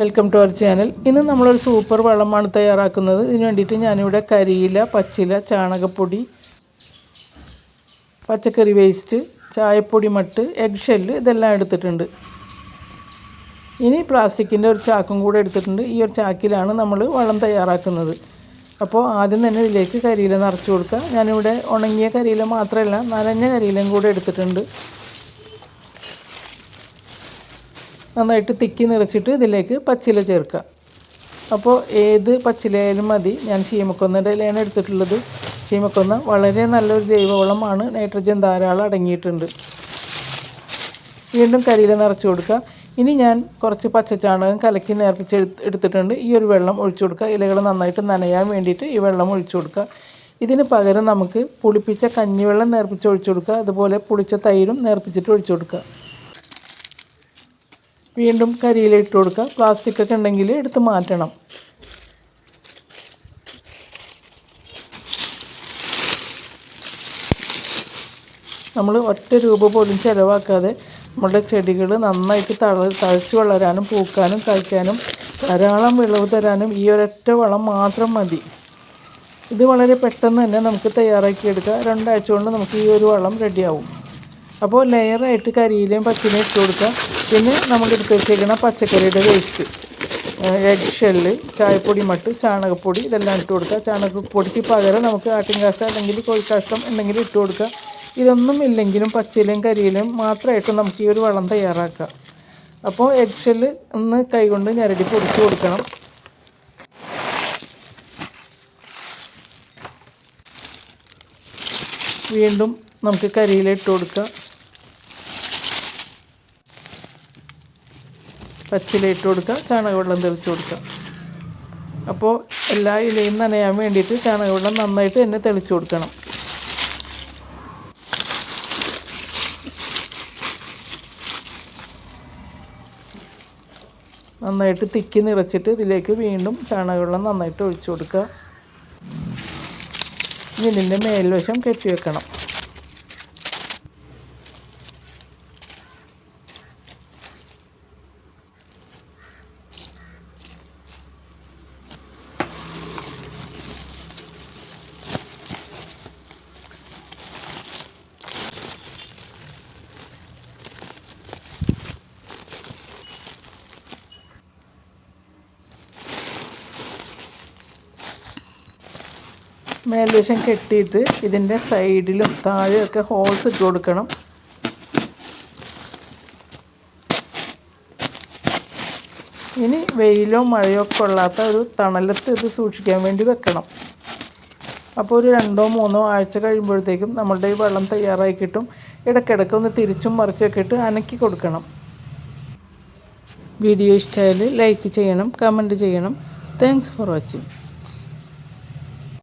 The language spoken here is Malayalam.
വെൽക്കം ടു അവർ ചാനൽ ഇന്ന് നമ്മളൊരു സൂപ്പർ വളമാണ് തയ്യാറാക്കുന്നത്. ഇതിന് വേണ്ടിയിട്ട് ഞാനിവിടെ കരിയില പച്ചില ചാണകപ്പൊടി പച്ചക്കറി വേസ്റ്റ് ചായപ്പൊടി മട്ട് എഗ് ഷെല്ല് ഇതെല്ലാം എടുത്തിട്ടുണ്ട്. ഇനി പ്ലാസ്റ്റിക്കിന്റെ ഒരു ചാക്കും കൂടെ എടുത്തിട്ടുണ്ട്. ഈ ഒരു ചാക്കിലാണ് നമ്മൾ വളം തയ്യാറാക്കുന്നത്. അപ്പോൾ ആദ്യം തന്നെ ഇതിലേക്ക് കരിയില നിറച്ച് കൊടുക്കുക ഞാനിവിടെ ഉണങ്ങിയ കരിയില മാത്രമല്ല നനഞ്ഞ കരിയിലയും കൂടെ എടുത്തിട്ടുണ്ട്. നന്നായിട്ട് തിക്കി നിറച്ചിട്ട് ഇതിലേക്ക് പച്ചില ചേർക്കുക. അപ്പോൾ ഏത് പച്ചിലയായാലും മതി. ഞാൻ ശീമക്കൊന്നന്റെ ഇലയാണ് എടുത്തിട്ടുള്ളത്. ഷീമക്കൊന്ന വളരെ നല്ലൊരു ജൈവവളമാണ്. നൈട്രജൻ ധാരാളം അടങ്ങിയിട്ടുണ്ട്. വീണ്ടും കരിയില നിറച്ച് കൊടുക്കുക. ഇനി ഞാൻ കുറച്ച് പച്ചച്ചാണകം കലക്കി നേർപ്പിച്ച് എടുത്തിട്ടുണ്ട്. ഈ ഒരു വെള്ളം ഒഴിച്ചു കൊടുക്കുക. ഇലകൾ നന്നായിട്ട് നനയാൻ വേണ്ടിയിട്ട് ഈ വെള്ളം ഒഴിച്ചു കൊടുക്കുക. ഇതിന് പകരം നമുക്ക് പുളിപ്പിച്ച കഞ്ഞിവെള്ളം നേർപ്പിച്ച് ഒഴിച്ചു കൊടുക്കുക. അതുപോലെ പുളിച്ച തൈരും നേർപ്പിച്ചിട്ട് ഒഴിച്ചു കൊടുക്കുക. വീണ്ടും കരിയില ഇട്ട് കൊടുക്കുക. പ്ലാസ്റ്റിക് ഒക്കെ ഉണ്ടെങ്കിൽ എടുത്ത് മാറ്റണം. നമ്മൾ ഒറ്റ രൂപ പോലും ചിലവാക്കാതെ നമ്മുടെ ചെടികൾ നന്നായിട്ട് തള തഴച്ച് വളരാനും പൂക്കാനും കഴിക്കാനും ധാരാളം വിളവ് തരാനും ഈ ഒരൊറ്റ വളം മാത്രം മതി. ഇത് വളരെ പെട്ടെന്ന് തന്നെ നമുക്ക് തയ്യാറാക്കിയെടുക്കാം രണ്ടാഴ്ച കൊണ്ട് നമുക്ക് ഈ ഒരു വളം റെഡിയാവും അപ്പോൾ ലെയറായിട്ട് കരിയിലയും പച്ചിലയും ഇട്ട് കൊടുക്കുക പിന്നെ നമ്മൾ എടുത്ത് വെച്ചേക്കുന്ന പച്ചക്കറിയുടെ വേസ്റ്റ് എഗ് ഷെല്ല് ചായപ്പൊടി മട്ട് ചാണകപ്പൊടി ഇതെല്ലാം ഇട്ട് കൊടുക്കുക ചാണകപ്പൊടിക്ക് പകരം നമുക്ക് ആട്ടിൻകാഷ്ടം അല്ലെങ്കിൽ കോഴിക്കാഷ്ടം ഉണ്ടെങ്കിൽ ഇട്ട് കൊടുക്കുക ഇതൊന്നും ഇല്ലെങ്കിലും പച്ചിലയും കരിയിലയും മാത്രമായിട്ട് നമുക്ക് ഈ ഒരു വളം തയ്യാറാക്കാം. അപ്പോൾ എഗ് ഷെല്ല് ഒന്ന് കൈകൊണ്ട് ഞരടി പൊടിച്ച് കൊടുക്കണം. വീണ്ടും നമുക്ക് കരിയിലിട്ട് കൊടുക്കാം. പച്ചില ഇട്ട് കൊടുക്കുക ചാണകവെള്ളം തെളിച്ച് കൊടുക്കുക അപ്പോൾ എല്ലാ ഇലയും നനയാൻ വേണ്ടിയിട്ട് ചാണകവെള്ളം നന്നായിട്ട് തന്നെ തെളിച്ച് കൊടുക്കണം. നന്നായിട്ട് തിക്കി നിറച്ചിട്ട് ഇതിലേക്ക് വീണ്ടും ചാണകവെള്ളം നന്നായിട്ട് ഒഴിച്ചു കൊടുക്കുക. ഇതിന്റെ മേൽവശം കെട്ടി വെക്കണം മേൽവശം കെട്ടിയിട്ട് ഇതിന്റെ സൈഡിലും താഴെയൊക്കെ ഹോൾസ് ഇട്ട് കൊടുക്കണം. ഇനി വെയിലോ മഴയോ കൊള്ളാത്ത ഒരു തണലത്ത് ഇത് സൂക്ഷിക്കാൻ വേണ്ടി വെക്കണം. അപ്പോൾ ഒരു രണ്ടോ മൂന്നോ ആഴ്ച കഴിയുമ്പോഴത്തേക്കും നമ്മളുടെ ഈ വെള്ളം തയ്യാറായി കിട്ടും. ഇടയ്ക്കിടയ്ക്ക് ഒന്ന് തിരിച്ചും മറിച്ചൊക്കെ ഇട്ട് അനക്കി കൊടുക്കണം. വീഡിയോ ഇഷ്ടമായാൽ ലൈക്ക് ചെയ്യണം കമന്റ് ചെയ്യണം. Thanks for watching